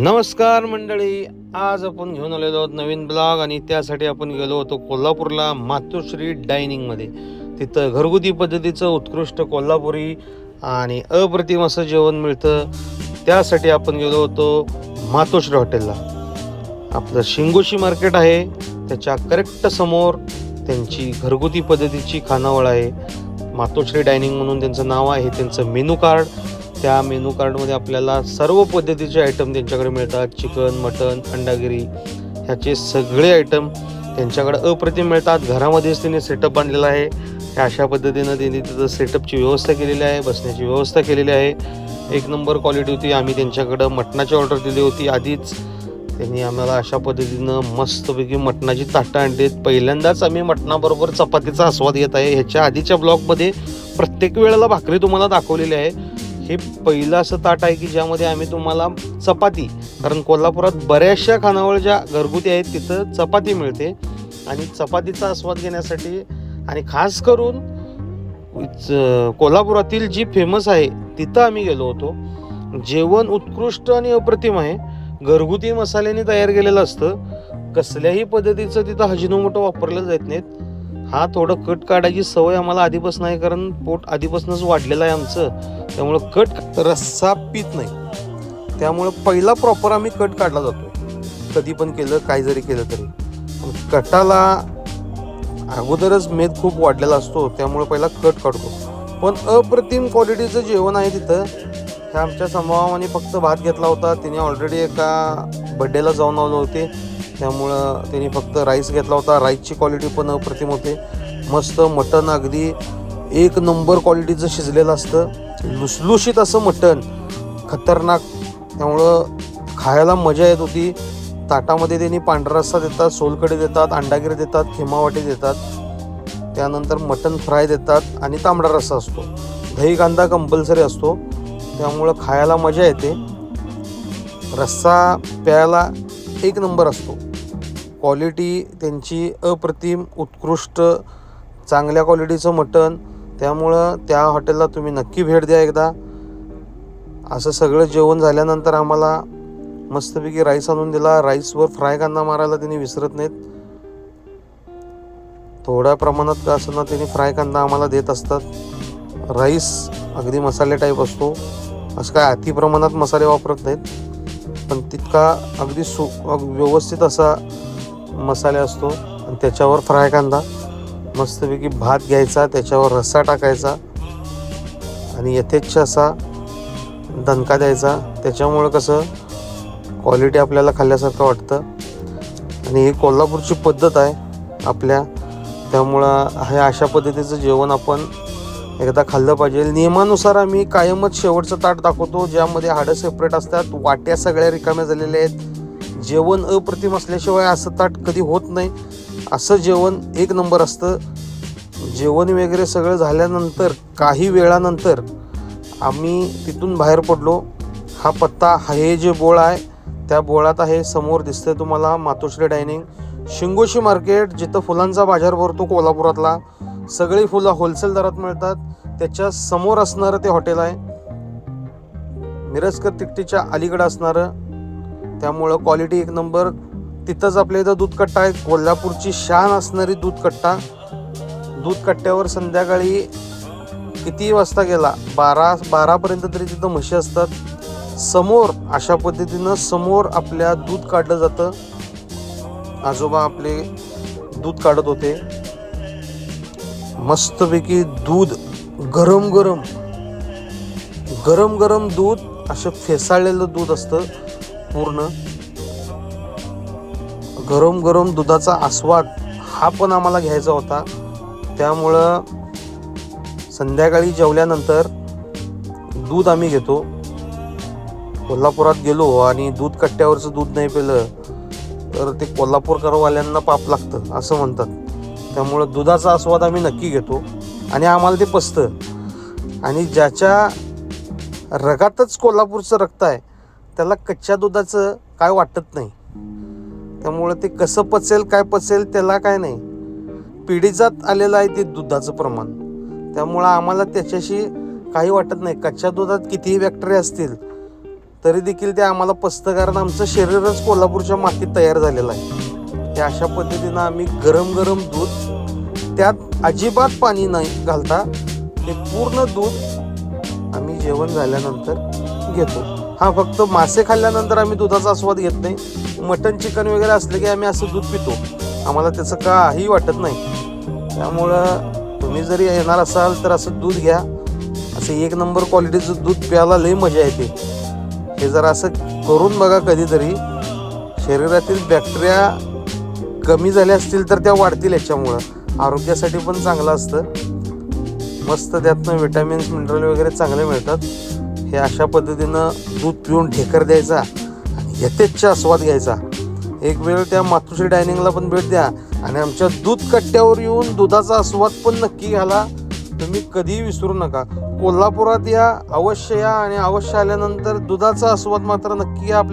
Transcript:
नमस्कार मंडळी आज आपण घेऊन आलेलो आहोत नवीन ब्लॉग आणि त्यासाठी आपण गेलो होतो कोल्हापूरला मातोश्री डायनिंगमध्ये तिथं घरगुती पद्धतीचं उत्कृष्ट कोल्हापुरी आणि अप्रतिम असं जेवण मिळतं. त्यासाठी आपण गेलो होतो मातोश्री हॉटेलला. आपलं शिंगोशी मार्केट आहे त्याच्या करेक्ट समोर त्यांची घरगुती पद्धतीची खानावळ आहे. मातोश्री डायनिंग म्हणून त्यांचं नाव आहे त्यांचं मेनू कार्ड त्या मेनू कार्डमध्ये आपल्याला सर्व पद्धतीचे आयटम त्यांच्याकडे मिळतात. चिकन मटन अंडागिरी ह्याचे सगळे आयटम त्यांच्याकडे अप्रतिम मिळतात. घरामध्येच त्यांनी सेटअप आणलेला आहे. अशा पद्धतीनं त्यांनी तिथं सेटअपची व्यवस्था केलेली आहे बसण्याची व्यवस्था केलेली आहे. एक नंबर क्वालिटी होती. आम्ही त्यांच्याकडं मटणाची ऑर्डर दिली होती. आधीच त्यांनी आम्हाला अशा पद्धतीनं मस्तपैकी मटणाची ताटं आणलीत. पहिल्यांदाच आम्ही मटणाबरोबर चपातीचा आस्वाद घेत आहे. ह्याच्या आधीच्या ब्लॉगमध्ये प्रत्येक वेळेला भाकरी तुम्हाला दाखवलेली आहे. हे पहिलं असं ताट आहे की ज्यामध्ये आम्ही तुम्हाला चपाती कारण कोल्हापुरात बऱ्याचशा खानावळ ज्या घरगुती आहेत तिथं चपाती मिळते. आणि चपातीचा आस्वाद घेण्यासाठी आणि खास करून च- कोल्हापुरातील जी फेमस आहे तिथं आम्ही गेलो होतो. जेवण उत्कृष्ट आणि अप्रतिम आहे. घरगुती मसाल्याने तयार केलेलं असतं. कसल्याही पद्धतीचं तिथं हजिनोमोटो वापरलं जात नाहीत. हा थोडं कट काढायची सवय आम्हाला आधीपासून आहे कारण पोट आधीपासूनच वाढलेलं आहे आमचं. त्यामुळं कट रस्सा पित नाही. त्यामुळं पहिला प्रॉपर आम्ही कट काढला जातो कधी पण केलं काय जरी केलं तरी. पण कटाला अगोदरच मेद खूप वाढलेला असतो त्यामुळे पहिला कट काढतो. पण अप्रतिम क्वालिटीचं जेवण आहे तिथं. ह्या आमच्या समभावाने फक्त भात घेतला होता. तिने ऑलरेडी एका बड्डेला जाऊन आले होते. त्यामुळं त्यांनी फक्त राईस घेतला होता. राईसची क्वालिटी पण अप्रतिम होते. मस्त मटण अगदी एक नंबर क्वालिटीचं शिजलेलं असतं. लुसलुशीत असं मटण. खतरनाक. त्यामुळं खायला मजा येत होती. ताटामध्ये त्यांनी पांढरा रस्सा देतात सोलकडी देतात अंडागिरी देतात खिमावाटी देतात. त्यानंतर मटन फ्राय देतात आणि तांबडा रस्सा असतो. दही कांदा कंपल्सरी असतो. त्यामुळं खायला मजा येते. रस्सा प्यायला एक नंबर असतो. क्वालिटी त्यांची अप्रतिम उत्कृष्ट चांगल्या क्वालिटीचं मटण. त्यामुळं त्या हॉटेलला तुम्ही नक्की भेट द्या एकदा. असं सगळं जेवण झाल्यानंतर आम्हाला मस्तपैकी राईस आणून दिला. राईसवर फ्राय कांदा मारायला त्यांनी विसरत नाहीत. थोड्या प्रमाणात का असताना त्यांनी फ्राय कांदा आम्हाला देत असतात. राईस अगदी मसाले टाईप असतो. असं काय अति प्रमाणात मसाले वापरत नाहीत. पण तितका अगदी सु अग- व्यवस्थित असा मसाले असतो आणि त्याच्यावर फ्राय कांदा. मस्तपैकी भात घ्यायचा त्याच्यावर रस्सा टाकायचा आणि यथेच्छ असा दणका द्यायचा. त्याच्यामुळं कसं क्वालिटी आपल्याला खाल्ल्यासारखं वाटतं. आणि ही कोल्हापूरची पद्धत आहे आपल्या. त्यामुळं हे अशा पद्धतीचं जेवण आपण एकदा खाल्लं पाहिजे. नियमानुसार आम्ही कायमच शेवटचं ताट दाखवतो ज्यामध्ये हाडं सेपरेट असतात वाट्या सगळ्या रिकाम्या झालेल्या आहेत. जेवण अप्रतिम असल्याशिवाय असं ताट कधी होत नाही. असं जेवण एक नंबर असतं. जेवण वगैरे सगळं झाल्यानंतर काही वेळानंतर आम्ही तिथून बाहेर पडलो. हा पत्ता हे जे बोळ आहे त्या बोळात आहे समोर दिसतंय तुम्हाला मातोश्री डायनिंग. शिंगोशी मार्केट जिथं फुलांचा बाजार भरतो कोल्हापुरातला. सगळी फुलं होलसेल दरात मिळतात. त्याच्यासमोर असणारं ते हॉटेल आहे. मिरजकर तिकटीच्या अलीकडं असणारं त्यामुळं क्वालिटी एक नंबर तिथंच आपल्या इथं दूध कट्टा आहे. कोल्हापूरची शान असणारी दूध कट्टा दूध कट्ट्यावर संध्याकाळी किती वाजता गेला? बारा बारापर्यंत तरी तिथं म्हशी असतात. समोर अशा पद्धतीनं समोर आपल्या दूध काढलं जातं. आजोबा आपले दूध काढत होते. मस्तपैकी दूध गरम गरम गरम गरम दूध असं फेसाळलेलं दूध असतं. पूर्ण. गरम गरम दुधाचा आस्वाद हा पण आम्हाला घ्यायचा होता. त्यामुळं संध्याकाळी जेवल्यानंतर दूध आम्ही घेतो. कोल्हापुरात गेलो आणि दूध कट्ट्यावरचं दूध नाही पेलं तर ते कोल्हापूरकरवाल्यांना पाप लागतं असं म्हणतात. त्यामुळं दुधाचा आस्वाद आम्ही नक्की घेतो. आणि आम्हाला ते पसतं आणि ज्याच्या रगातच कोल्हापूरचं रक्त आहे त्याला कच्च्या दुधाचं काय वाटत नाही. त्यामुळं ते कसं पचेल काय पचेल त्याला काय नाही. पिढीजात आलेलं आहे ते दुधाचं प्रमाण. त्यामुळं आम्हाला त्याच्याशी काही वाटत नाही. कच्च्या दुधात कितीही बॅक्टेरिया असतील तरी देखील ते आम्हाला पचतं. कारण आमचं शरीरच कोल्हापूरच्या मातीत तयार झालेलं आहे. ते अशा पद्धतीनं आम्ही गरम गरम दूध त्यात अजिबात पाणी नाही घालता. ते पूर्ण दूध आम्ही जेवण झाल्यानंतर घेतो. हा फक्त मासे खाल्ल्यानंतर आम्ही दुधाचा आस्वाद घेत नाही. मटन चिकन वगैरे असले की आम्ही असं दूध पितो. आम्हाला त्याचं काही वाटत नाही. त्यामुळं तुम्ही जरी येणार असाल तर असं दूध घ्या. असं एक नंबर क्वालिटीचं दूध प्यायला लई मजा येते. हे जरा असं करून बघा कधीतरी. शरीरातील बॅक्टेरिया कमी झाल्या असतील तर त्या वाढतील याच्यामुळं. आरोग्यासाठी पण चांगलं असतं. मस्त त्यातनं विटॅमिन्स मिनरल वगैरे चांगले मिळतात. हे अशा पद्धतीनं दूध पिऊन ढेकर द्यायचा आणि यथेच्छ आस्वाद घ्यायचा. एक वेळ त्या मातुश्री डायनिंगला पण भेट द्या आणि आमच्या दूध कट्ट्यावर येऊन दुधाचा आस्वाद पण नक्की घ्याला तुम्ही कधीही विसरू नका. कोल्हापुरात या अवश्य या आणि अवश्य आल्यानंतर दुधाचा आस्वाद मात्र नक्की आपल्या